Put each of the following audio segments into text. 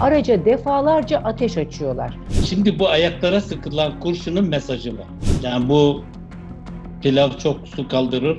araca defalarca ateş açıyorlar. Şimdi bu ayaklara sıkılan kurşunun mesajı var. Yani bu pilav çok su kaldırır.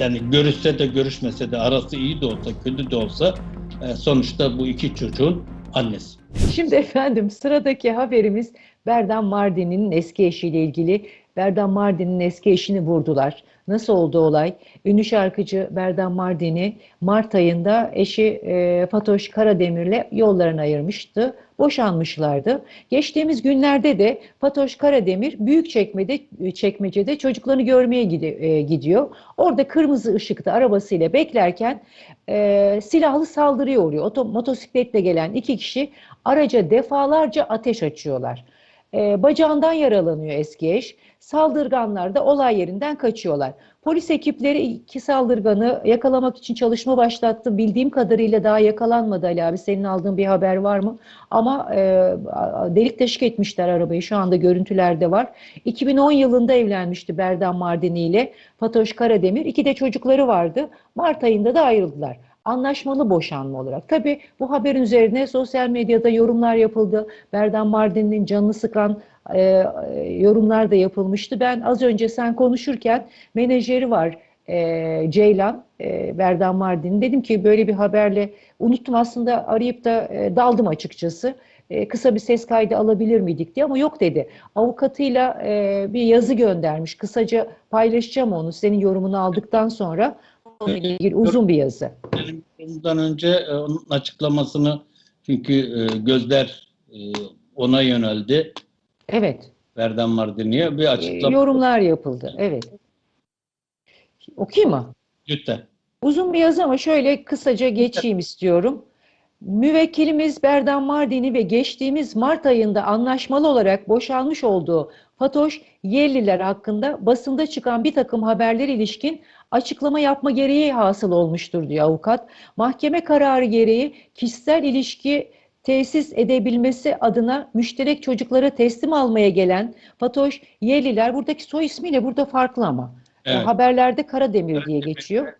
Yani görüşse de görüşmese de arası iyi de olsa kötü de olsa e, sonuçta bu iki çocuğun annesi. Şimdi efendim sıradaki haberimiz Berdan Mardin'in eski eşiyle ilgili. Berdan Mardin'in eski eşini vurdular. Nasıl oldu olay? Ünlü şarkıcı Berdan Mardin'i Mart ayında eşi e, Fatoş Karademir'le yollarını ayırmıştı. Boşanmışlardı. Geçtiğimiz günlerde de Fatoş Karademir Büyükçekmece'de çekmecede çocuklarını görmeye e, gidiyor. Orada kırmızı ışıkta arabasıyla beklerken e, silahlı saldırıya uğruyor. Oto, motosikletle gelen iki kişi araca defalarca ateş açıyorlar. E, bacağından yaralanıyor eski eş. Saldırganlar da olay yerinden kaçıyorlar. Polis ekipleri iki saldırganı yakalamak için çalışma başlattı. Bildiğim kadarıyla daha yakalanmadı Ali abi. Senin aldığın bir haber var mı? Ama e, delik deşik etmişler arabayı. Şu anda görüntülerde var. 2010 yılında evlenmişti Berdan Mardini ile Fatoş Karademir. İki de çocukları vardı. Mart ayında da ayrıldılar anlaşmalı boşanma olarak. Tabii bu haberin üzerine sosyal medyada yorumlar yapıldı. Berdan Mardin'in canını sıkan e, yorumlar da yapılmıştı. Ben az önce sen konuşurken menajeri var e, Ceylan, e, Berdan Mardin. Dedim ki böyle bir haberle unuttum aslında arayıp da e, daldım açıkçası. E, kısa bir ses kaydı alabilir miydik diye ama yok dedi. Avukatıyla e, bir yazı göndermiş. Kısaca paylaşacağım onu senin yorumunu aldıktan sonra. Onunla ilgili uzun bir yazı. Bundan önce e, onun açıklamasını çünkü e, gözler e, ona yöneldi. Evet. Berdan Mardini'ye bir e, açıklama. yorumlar yapıldı. Evet. Okuyayım mı? Lütfen. Uzun bir yazı ama şöyle kısaca geçeyim istiyorum. Müvekkilimiz Berdan Mardini ve geçtiğimiz Mart ayında anlaşmalı olarak boşalmış olduğu Fatoş Yerliler hakkında basında çıkan bir takım haberler ilişkin açıklama yapma gereği hasıl olmuştur diyor avukat. Mahkeme kararı gereği kişisel ilişki tesis edebilmesi adına müşterek çocukları teslim almaya gelen Fatoş Yerliler buradaki soy ismiyle burada farklı ama. Evet. Haberlerde Karademir diye geçiyor.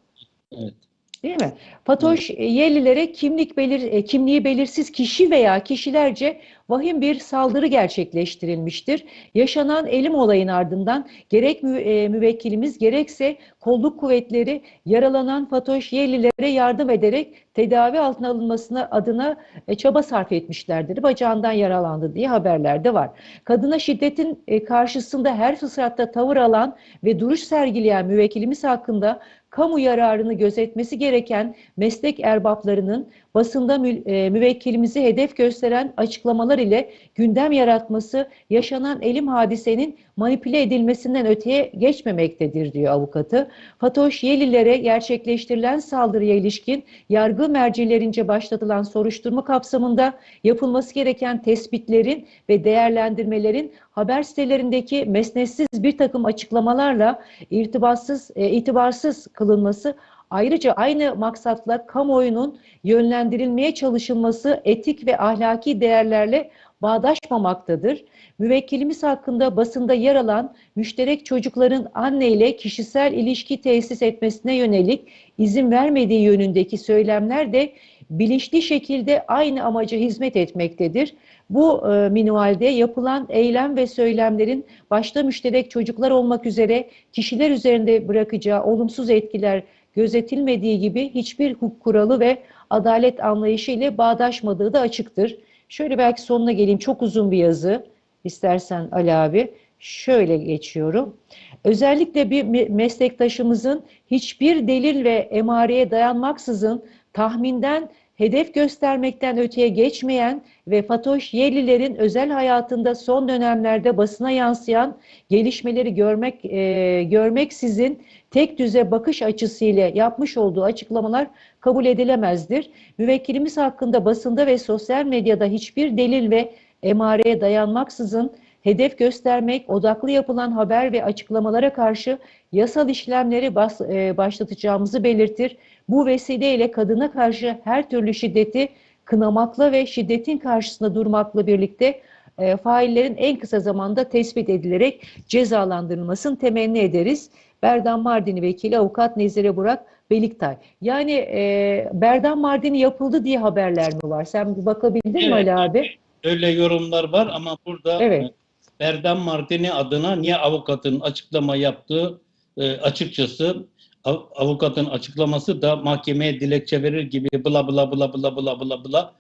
Evet. Değil mi? Fatoş e, Yerlilere kimlik belir, e, kimliği belirsiz kişi veya kişilerce vahim bir saldırı gerçekleştirilmiştir. Yaşanan elim olayın ardından gerek e, müvekkilimiz gerekse kolluk kuvvetleri yaralanan Fatoş Yerlilere yardım ederek tedavi altına alınmasına adına e, çaba sarf etmişlerdir. Bacağından yaralandı diye haberlerde var. Kadına şiddetin e, karşısında her fırsatta tavır alan ve duruş sergileyen müvekkilimiz hakkında kamu yararını gözetmesi gereken meslek erbaplarının basında mü, e, müvekkilimizi hedef gösteren açıklamalar ile gündem yaratması yaşanan elim hadisenin manipüle edilmesinden öteye geçmemektedir diyor avukatı. Fatoş Yelilere gerçekleştirilen saldırıya ilişkin yargı mercilerince başlatılan soruşturma kapsamında yapılması gereken tespitlerin ve değerlendirmelerin haber sitelerindeki mesnetsiz bir takım açıklamalarla irtibatsız, e, itibarsız kılınması Ayrıca aynı maksatla kamuoyunun yönlendirilmeye çalışılması etik ve ahlaki değerlerle bağdaşmamaktadır. Müvekkilimiz hakkında basında yer alan müşterek çocukların anne ile kişisel ilişki tesis etmesine yönelik izin vermediği yönündeki söylemler de bilinçli şekilde aynı amaca hizmet etmektedir. Bu e, minvalde yapılan eylem ve söylemlerin başta müşterek çocuklar olmak üzere kişiler üzerinde bırakacağı olumsuz etkiler gözetilmediği gibi hiçbir hukuk kuralı ve adalet anlayışı ile bağdaşmadığı da açıktır. Şöyle belki sonuna geleyim. Çok uzun bir yazı. İstersen Ali abi. Şöyle geçiyorum. Özellikle bir me- meslektaşımızın hiçbir delil ve emareye dayanmaksızın tahminden hedef göstermekten öteye geçmeyen ve Fatoş Yerlilerin özel hayatında son dönemlerde basına yansıyan gelişmeleri görmek e, görmeksizin tek düze bakış açısıyla yapmış olduğu açıklamalar kabul edilemezdir. Müvekkilimiz hakkında basında ve sosyal medyada hiçbir delil ve emareye dayanmaksızın hedef göstermek, odaklı yapılan haber ve açıklamalara karşı yasal işlemleri bas, e, başlatacağımızı belirtir. Bu vesileyle kadına karşı her türlü şiddeti kınamakla ve şiddetin karşısında durmakla birlikte e, faillerin en kısa zamanda tespit edilerek cezalandırılmasını temenni ederiz. Berdan Mardini Vekili Avukat Nezire Burak Beliktay. Yani e, Berdan Mardini yapıldı diye haberler mi var? Sen bir bakabildin mi Evet. Ali abi? Öyle yorumlar var ama burada Evet. E, Berdan Mardini adına niye avukatın açıklama yaptığı e, açıkçası av- avukatın açıklaması da mahkemeye dilekçe verir gibi bla bla bla bla bla bla bla.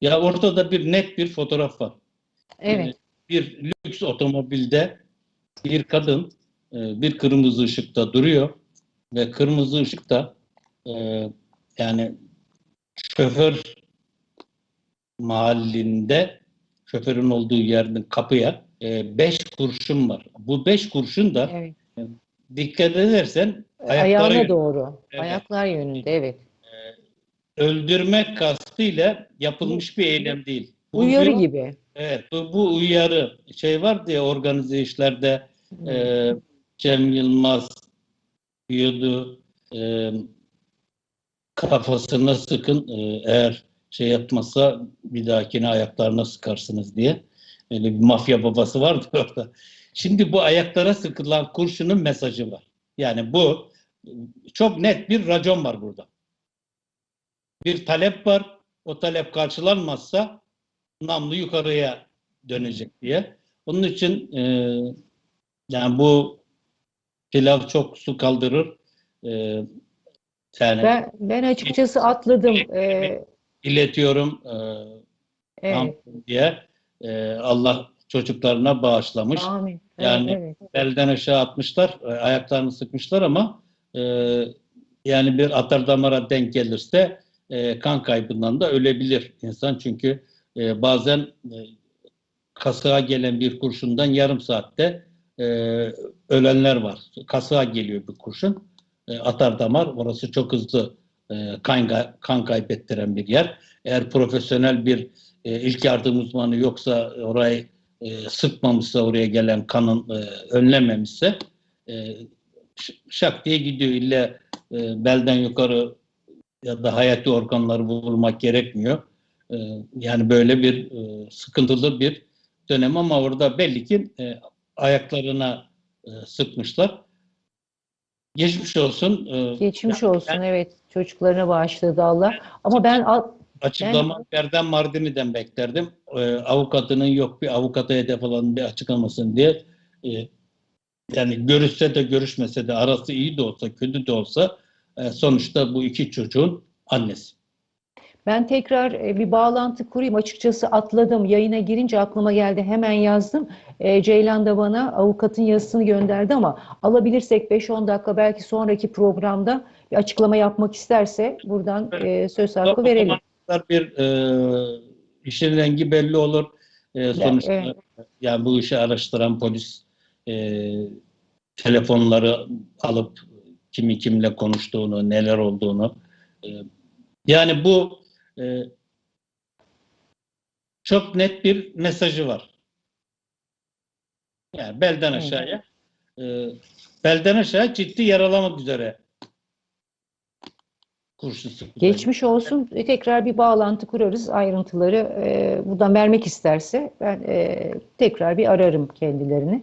Ya ortada bir net bir fotoğraf var. Evet. Bir lüks otomobilde bir kadın e, bir kırmızı ışıkta duruyor ve kırmızı ışıkta e, yani şoför mahallinde şoförün olduğu yerin kapıya 5 kurşun var. Bu 5 kurşun da Evet. dikkat edersen ayaklara Ayağına doğru. Evet. Ayaklar yönünde evet. öldürmek kastıyla yapılmış bir eylem değil. Bu Uyarı bir- gibi. Evet, bu, bu uyarı şey vardı ya organize işlerde Hmm. e, Cem Yılmaz diyordu e, kafasına sıkın e, eğer şey yapmazsa bir dahakine ayaklarına sıkarsınız diye. Öyle bir mafya babası vardı orada. Şimdi bu ayaklara sıkılan kurşunun mesajı var. Yani bu e, çok net bir racon var burada. Bir talep var. O talep karşılanmazsa namlu yukarıya dönecek diye. Onun için e, yani bu pilav çok su kaldırır. E, yani Ben ben açıkçası atladım. Ee, iletiyorum e, evet. diye. E, Allah çocuklarına bağışlamış. Amin. Yani- evet. Belden aşağı atmışlar, e, ayaklarını sıkmışlar ama e, yani bir atar damara denk gelirse e, kan kaybından da ölebilir insan. Çünkü e, bazen e, kasığa gelen bir kurşundan yarım saatte e, ölenler var. Kasığa geliyor bir kurşun. E, atar damar orası çok hızlı kan, kan kaybettiren bir yer. Eğer profesyonel bir e, ilk yardım uzmanı yoksa orayı e, sıkmamışsa oraya gelen kanın e, önlememişse e, şak diye gidiyor. İlle e, belden yukarı ya da hayati organları vurmak gerekmiyor. E, yani böyle bir e, sıkıntılı bir dönem ama orada belli ki e, ayaklarına e, sıkmışlar. Geçmiş olsun. E, Geçmiş yani olsun evet. Çocuklarına bağışladı Allah. Ama ben Açıklama Berdan Mardini'den beklerdim. Ee, avukatının yok bir avukata hedef alan bir açıklamasın diye. Ee, yani görüşse de görüşmese de arası iyi de olsa kötü de olsa e, sonuçta bu iki çocuğun annesi. Ben tekrar e, bir bağlantı kurayım. Açıkçası atladım. Yayına girince aklıma geldi. Hemen yazdım. E, Ceylan da bana avukatın yazısını gönderdi ama alabilirsek 5-10 dakika belki sonraki programda bir açıklama yapmak isterse buradan e, söz hakkı verelim. bir e, işin rengi belli olur. E, sonuçta evet. yani bu işi araştıran polis e, telefonları alıp kimi kimle konuştuğunu, neler olduğunu e, yani bu e, çok net bir mesajı var. Yani belden aşağıya e, belden aşağı ciddi yaralamak üzere kurşun sıkıyor. Geçmiş olsun. Tekrar bir bağlantı kurarız. Ayrıntıları e, buradan vermek isterse ben e, tekrar bir ararım kendilerini.